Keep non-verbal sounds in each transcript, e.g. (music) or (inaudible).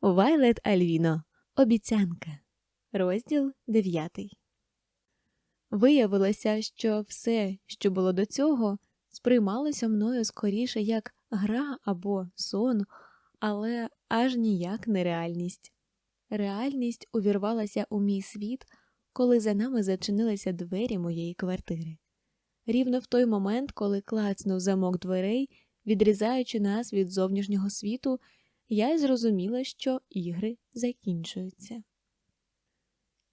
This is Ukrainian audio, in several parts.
Вайлет Альвіно. Обіцянка. Розділ 9. Виявилося, що все, що було до цього, сприймалося мною скоріше як гра або сон, але аж ніяк не реальність. Реальність увірвалася у мій світ, коли за нами зачинилися двері моєї квартири. Рівно в той момент, коли клацнув замок дверей, відрізаючи нас від зовнішнього світу, я й зрозуміла, що ігри закінчуються.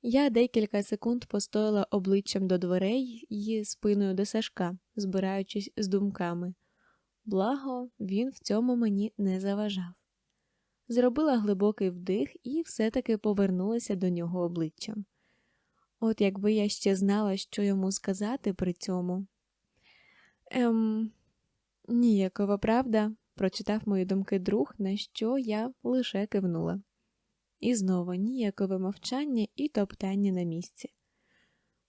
Я декілька секунд постояла обличчям до дверей і спиною до Сашка, збираючись з думками. Благо, він в цьому мені не заважав. Зробила глибокий вдих і все-таки повернулася до нього обличчям. От якби я ще знала, що йому сказати при цьому. Ем, ніякова правда, прочитав мої думки друг, на що я лише кивнула. І знову ніякове мовчання і топтання на місці.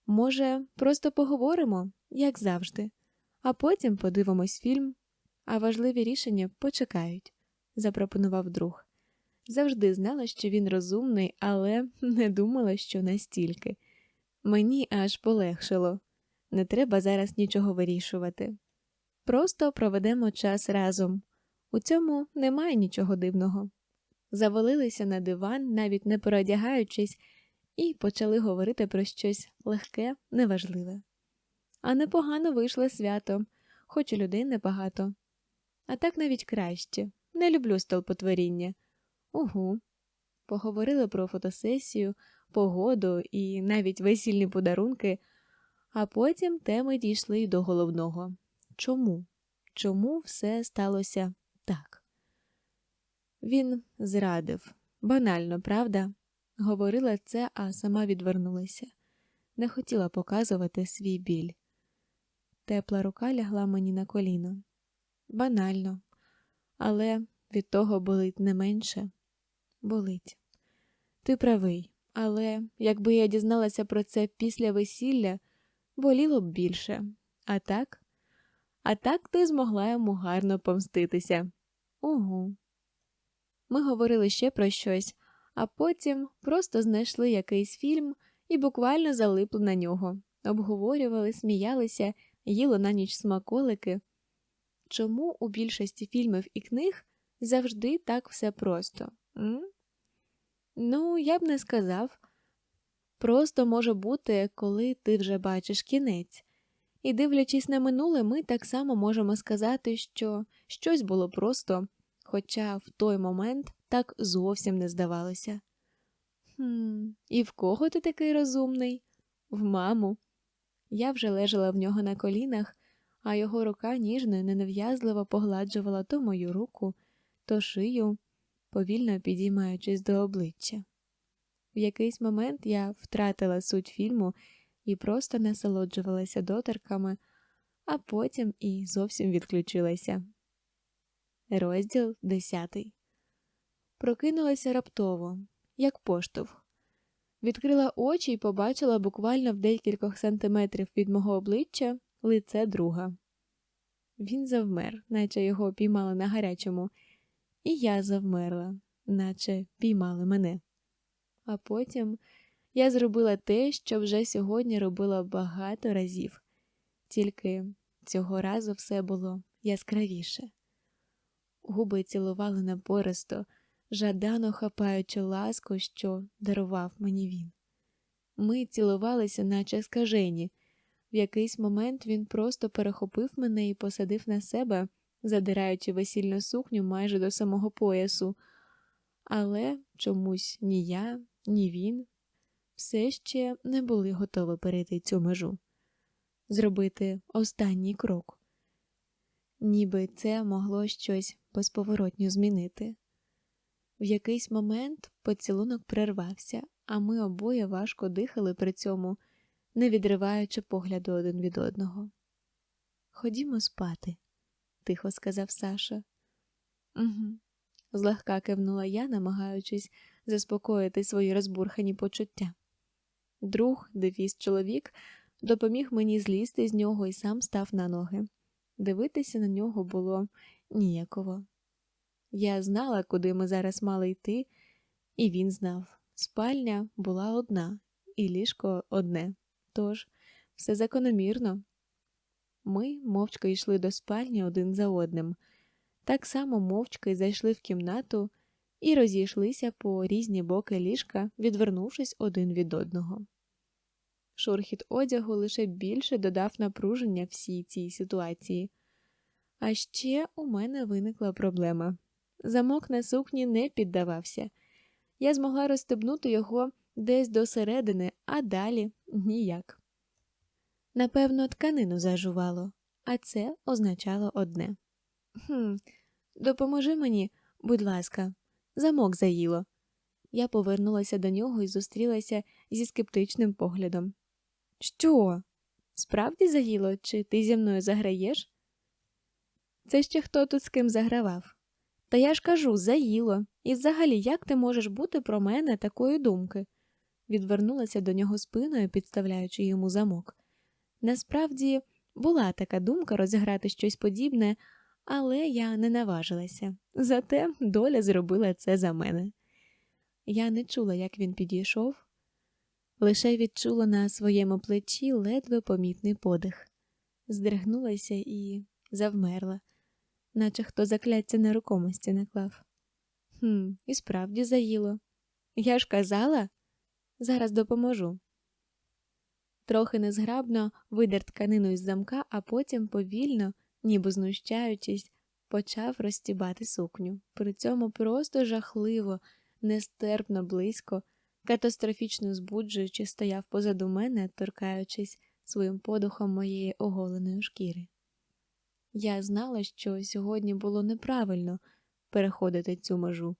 Може, просто поговоримо, як завжди, а потім подивимось фільм, а важливі рішення почекають, запропонував друг. Завжди знала, що він розумний, але не думала, що настільки. Мені аж полегшило не треба зараз нічого вирішувати. Просто проведемо час разом. У цьому немає нічого дивного. Завалилися на диван, навіть не переодягаючись, і почали говорити про щось легке, неважливе. А непогано вийшло свято, хоч і людей небагато. А так навіть краще. Не люблю столпотворіння. Угу. Поговорили про фотосесію, погоду і навіть весільні подарунки, а потім теми дійшли й до головного чому? Чому все сталося? Він зрадив. Банально, правда? Говорила це, а сама відвернулася. Не хотіла показувати свій біль. Тепла рука лягла мені на коліно. Банально, але від того болить не менше. Болить. Ти правий, але якби я дізналася про це після весілля, боліло б більше. А так? А так ти змогла йому гарно помститися. Угу. Ми говорили ще про щось, а потім просто знайшли якийсь фільм і буквально залипли на нього, обговорювали, сміялися, їли на ніч смаколики. Чому у більшості фільмів і книг завжди так все просто? М? Ну, я б не сказав. Просто може бути, коли ти вже бачиш кінець. І, дивлячись на минуле, ми так само можемо сказати, що щось було просто, хоча в той момент так зовсім не здавалося. «Хм, І в кого ти такий розумний? В маму. Я вже лежала в нього на колінах, а його рука ніжно і ненав'язливо погладжувала то мою руку, то шию, повільно підіймаючись до обличчя. В якийсь момент я втратила суть фільму і просто насолоджувалася доторками, а потім і зовсім відключилася. Розділ десятий. Прокинулася раптово, як поштовх. Відкрила очі і побачила буквально в декількох сантиметрів від мого обличчя лице друга. Він завмер, наче його піймали на гарячому, і я завмерла, наче піймали мене. А потім я зробила те, що вже сьогодні робила багато разів, тільки цього разу все було яскравіше. Губи цілували напористо, жадано хапаючи ласку, що дарував мені він. Ми цілувалися, наче скажені. В якийсь момент він просто перехопив мене і посадив на себе, задираючи весільну сукню майже до самого поясу, але чомусь ні я, ні він все ще не були готові перейти цю межу, зробити останній крок, ніби це могло щось безповоротньо змінити. В якийсь момент поцілунок перервався, а ми обоє важко дихали при цьому, не відриваючи погляду один від одного. Ходімо спати, тихо сказав Саша. «Угу», – злегка кивнула я, намагаючись заспокоїти свої розбурхані почуття. Друг, дефіс чоловік, допоміг мені злізти з нього і сам став на ноги. Дивитися на нього було ніяково. Я знала, куди ми зараз мали йти, І він знав, спальня була одна, і ліжко одне. Тож все закономірно. Ми мовчки йшли до спальні один за одним, так само мовчки зайшли в кімнату і розійшлися по різні боки ліжка, відвернувшись один від одного. Шурхіт одягу лише більше додав напруження всій цій ситуації. А ще у мене виникла проблема. Замок на сукні не піддавався. Я змогла розстебнути його десь до середини, а далі ніяк. Напевно, тканину зажувало, а це означало одне. «Хм, Допоможи мені, будь ласка, замок заїло. Я повернулася до нього і зустрілася зі скептичним поглядом. Що? Справді заїло, чи ти зі мною заграєш? Це ще хто тут з ким загравав? Та я ж кажу, заїло. І взагалі, як ти можеш бути про мене такої думки? Відвернулася до нього спиною, підставляючи йому замок. Насправді була така думка розіграти щось подібне, але я не наважилася. Зате доля зробила це за мене. Я не чула, як він підійшов, лише відчула на своєму плечі ледве помітний подих, здригнулася і завмерла, наче хто закляття нерухомості наклав. Хм, і справді заїло. Я ж казала, зараз допоможу. Трохи незграбно видер тканину із замка, а потім повільно, ніби знущаючись, почав розтібати сукню. При цьому просто жахливо, нестерпно близько, катастрофічно збуджуючи, стояв позаду мене, торкаючись своїм подухом моєї оголеної шкіри. Я знала, що сьогодні було неправильно переходити цю межу.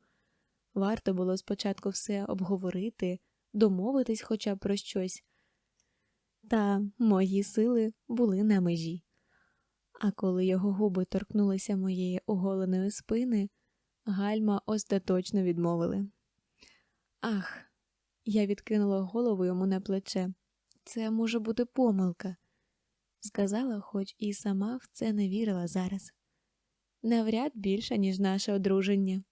Варто було спочатку все обговорити, домовитись хоча б про щось, та мої сили були на межі. А коли його губи торкнулися моєї оголеної спини, гальма остаточно відмовили. Ах, я відкинула голову йому на плече. Це може бути помилка, сказала, хоч і сама в це не вірила зараз. Навряд більше, ніж наше одруження,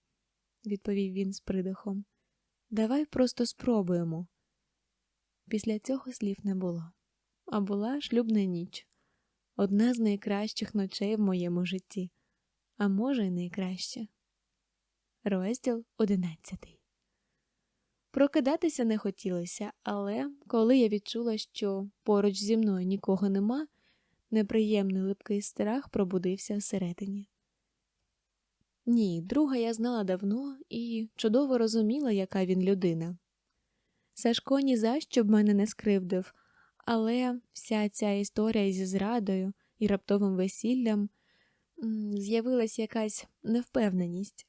відповів він з придихом. Давай просто спробуємо. Після цього слів не було, а була шлюбна ніч одна з найкращих ночей в моєму житті, а може, й найкраща. Розділ одинадцятий. Прокидатися не хотілося, але коли я відчула, що поруч зі мною нікого нема, неприємний липкий страх пробудився всередині. Ні, друга я знала давно і чудово розуміла, яка він людина. Сашко ні за що б мене не скривдив, але вся ця історія зі зрадою і раптовим весіллям з'явилась якась невпевненість.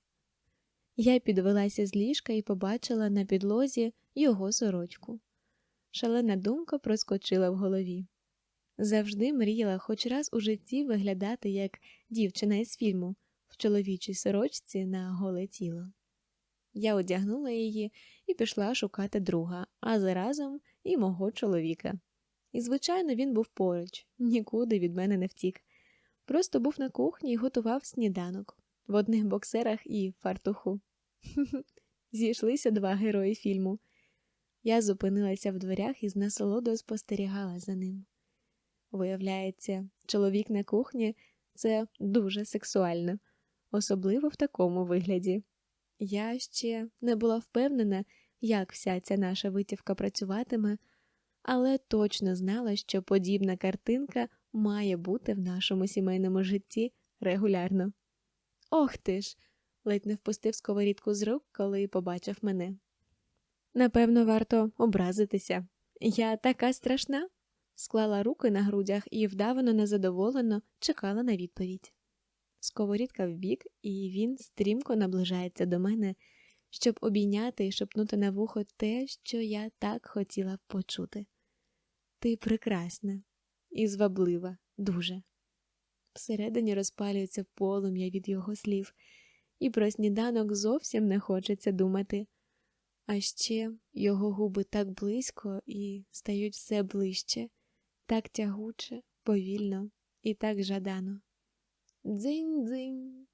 Я підвелася з ліжка і побачила на підлозі його сорочку. Шалена думка проскочила в голові. Завжди мріяла хоч раз у житті виглядати як дівчина із фільму в чоловічій сорочці на голе тіло. Я одягнула її і пішла шукати друга, а заразом і мого чоловіка. І, звичайно, він був поруч, нікуди від мене не втік. Просто був на кухні і готував сніданок в одних боксерах і фартуху. (laughs) Зійшлися два герої фільму. Я зупинилася в дверях і з насолодою спостерігала за ним. Виявляється, чоловік на кухні це дуже сексуально, особливо в такому вигляді. Я ще не була впевнена, як вся ця наша витівка працюватиме але точно знала, що подібна картинка має бути в нашому сімейному житті регулярно. Ох ти ж! ледь не впустив сковорідку з рук, коли побачив мене. Напевно, варто образитися. Я така страшна, склала руки на грудях і вдавано незадоволено чекала на відповідь. Сковорідка вбік, і він стрімко наближається до мене, щоб обійняти і шепнути на вухо те, що я так хотіла почути. Ти прекрасна і зваблива, дуже. Всередині розпалюється полум'я від його слів, і про сніданок зовсім не хочеться думати. А ще його губи так близько і стають все ближче, так тягуче, повільно і так жадано. Дзинь-дзинь.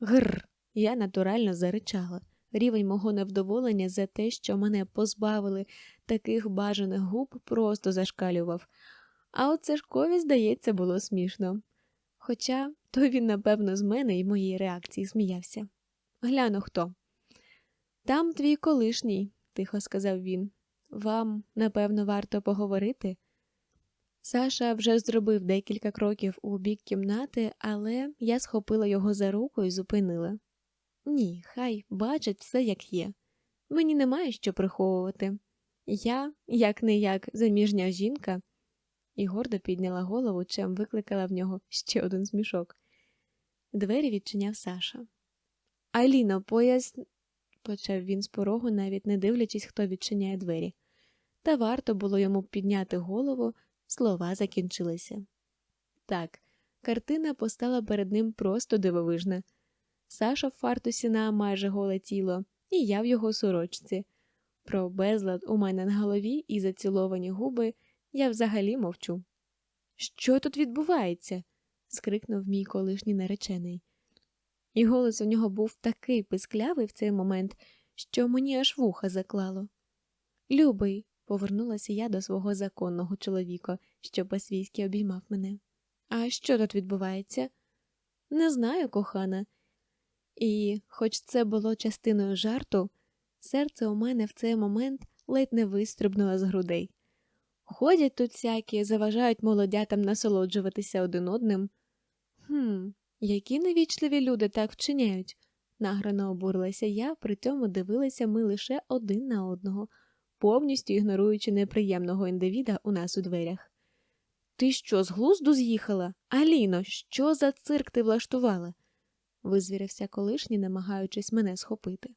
Гр. Я натурально заричала, Рівень мого невдоволення за те, що мене позбавили таких бажаних губ, просто зашкалював. А от Сашкові, здається, було смішно. Хоча то він, напевно, з мене і моєї реакції сміявся. Гляну хто. Там твій колишній, тихо сказав він. Вам, напевно, варто поговорити. Саша вже зробив декілька кроків у бік кімнати, але я схопила його за руку і зупинила. Ні, хай бачить все, як є. Мені немає що приховувати. Я, як не як заміжня жінка, і гордо підняла голову, чим викликала в нього ще один смішок. Двері відчиняв Саша. Аліно, пояс... почав він з порогу, навіть не дивлячись, хто відчиняє двері. Та варто було йому підняти голову, слова закінчилися. Так, картина постала перед ним просто дивовижна. Саша в фартусі на майже голе тіло, і я в його сорочці. Про безлад у мене на голові і заціловані губи я взагалі мовчу. Що тут відбувається? скрикнув мій колишній наречений. І голос у нього був такий писклявий в цей момент, що мені аж вуха заклало. Любий, повернулася я до свого законного чоловіка, що по-свійськи обіймав мене. А що тут відбувається? Не знаю, кохана. І, хоч це було частиною жарту, серце у мене в цей момент ледь не вистрибнуло з грудей. Ходять тут всякі, заважають молодятам насолоджуватися один одним. Хм, які невічливі люди так вчиняють, награно обурилася я, при цьому дивилися ми лише один на одного, повністю ігноруючи неприємного індивіда у нас у дверях. Ти що, з глузду з'їхала? Аліно, що за цирк ти влаштувала? визвірився колишній, намагаючись мене схопити.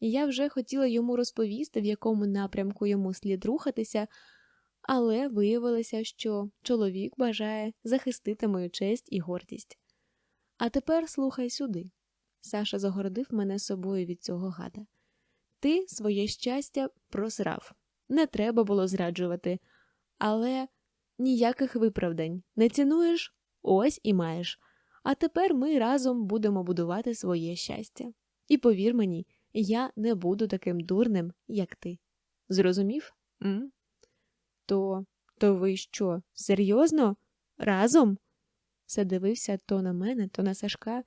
Я вже хотіла йому розповісти, в якому напрямку йому слід рухатися, але виявилося, що чоловік бажає захистити мою честь і гордість. А тепер слухай сюди. Саша загородив мене собою від цього гада. Ти своє щастя просрав. Не треба було зраджувати, але ніяких виправдань не цінуєш ось і маєш. А тепер ми разом будемо будувати своє щастя. І повір мені, я не буду таким дурним, як ти. Зрозумів? М? То, то ви що, серйозно? Разом? Все дивився то на мене, то на Сашка,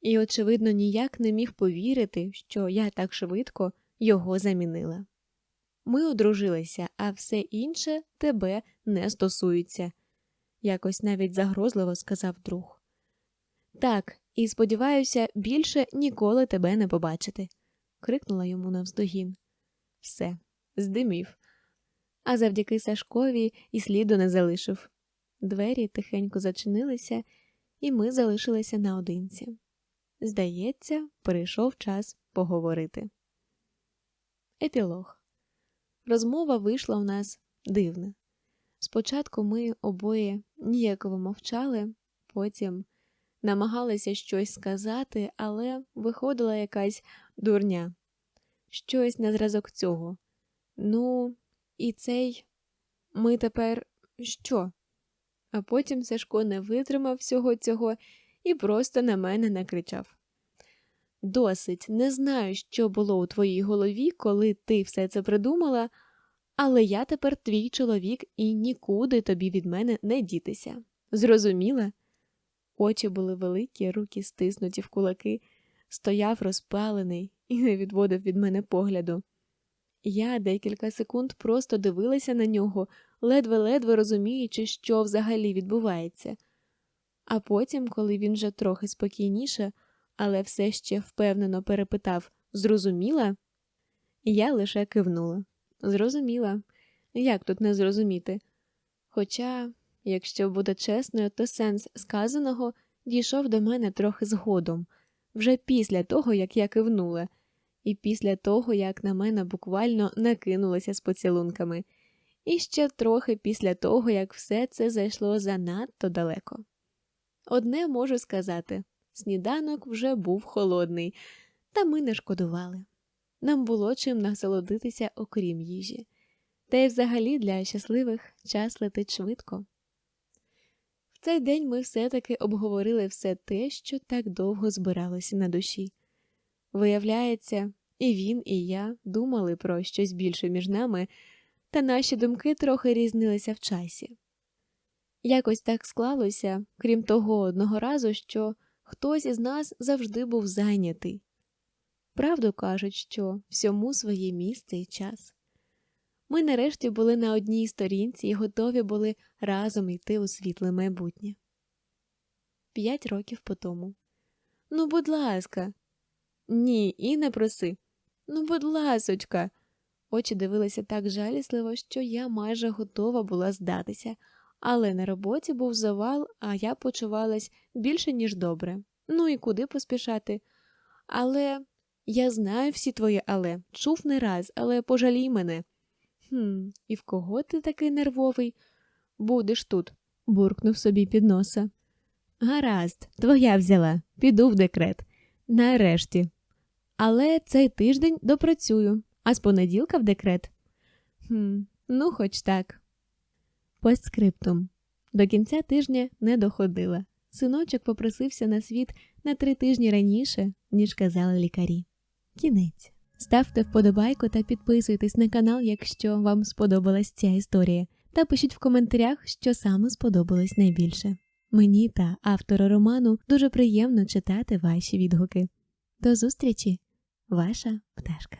і, очевидно, ніяк не міг повірити, що я так швидко його замінила. Ми одружилися, а все інше тебе не стосується, якось навіть загрозливо сказав друг. Так, і сподіваюся, більше ніколи тебе не побачити, крикнула йому навздогін. Все, здимів. А завдяки Сашкові і сліду не залишив. Двері тихенько зачинилися, і ми залишилися наодинці. Здається, прийшов час поговорити. Епілог розмова вийшла у нас дивна. Спочатку ми обоє ніяково мовчали, потім намагалися щось сказати, але виходила якась дурня, щось на зразок цього. Ну, і цей ми тепер що? А потім Сашко не витримав всього цього і просто на мене накричав. Досить, не знаю, що було у твоїй голові, коли ти все це придумала, але я тепер твій чоловік і нікуди тобі від мене не дітися. Зрозуміла? Очі були великі, руки стиснуті в кулаки, стояв розпалений і не відводив від мене погляду. Я декілька секунд просто дивилася на нього, ледве-ледве розуміючи, що взагалі відбувається. А потім, коли він вже трохи спокійніше, але все ще впевнено перепитав Зрозуміла? Я лише кивнула. Зрозуміла, як тут не зрозуміти. Хоча, якщо буде чесною, то сенс сказаного дійшов до мене трохи згодом, вже після того, як я кивнула, і після того, як на мене буквально накинулося з поцілунками, і ще трохи після того, як все це зайшло занадто далеко. Одне можу сказати сніданок вже був холодний, та ми не шкодували. Нам було чим насолодитися, окрім їжі, та й взагалі для щасливих час летить швидко. В цей день ми все таки обговорили все те, що так довго збиралося на душі. Виявляється, і він, і я думали про щось більше між нами, та наші думки трохи різнилися в часі. Якось так склалося, крім того одного разу, що хтось із нас завжди був зайнятий. Правду кажуть, що всьому своє місце і час. Ми нарешті були на одній сторінці і готові були разом йти у світле майбутнє. П'ять років по тому. Ну, будь ласка. Ні, і не проси. Ну, будь ласочка. Очі дивилися так жалісливо, що я майже готова була здатися, але на роботі був завал, а я почувалась більше, ніж добре. Ну і куди поспішати? Але я знаю всі твої але, чув не раз, але пожалій мене. Хм, і в кого ти такий нервовий? Будеш тут, буркнув собі під носа. Гаразд, твоя взяла, піду в декрет. Нарешті. Але цей тиждень допрацюю, а з понеділка в декрет. Хм, ну, хоч так. Постскриптум. До кінця тижня не доходила. Синочок попросився на світ на три тижні раніше, ніж казали лікарі. Кінець. Ставте вподобайку та підписуйтесь на канал, якщо вам сподобалась ця історія, та пишіть в коментарях, що саме сподобалось найбільше. Мені та автору роману дуже приємно читати ваші відгуки. До зустрічі, ваша пташка.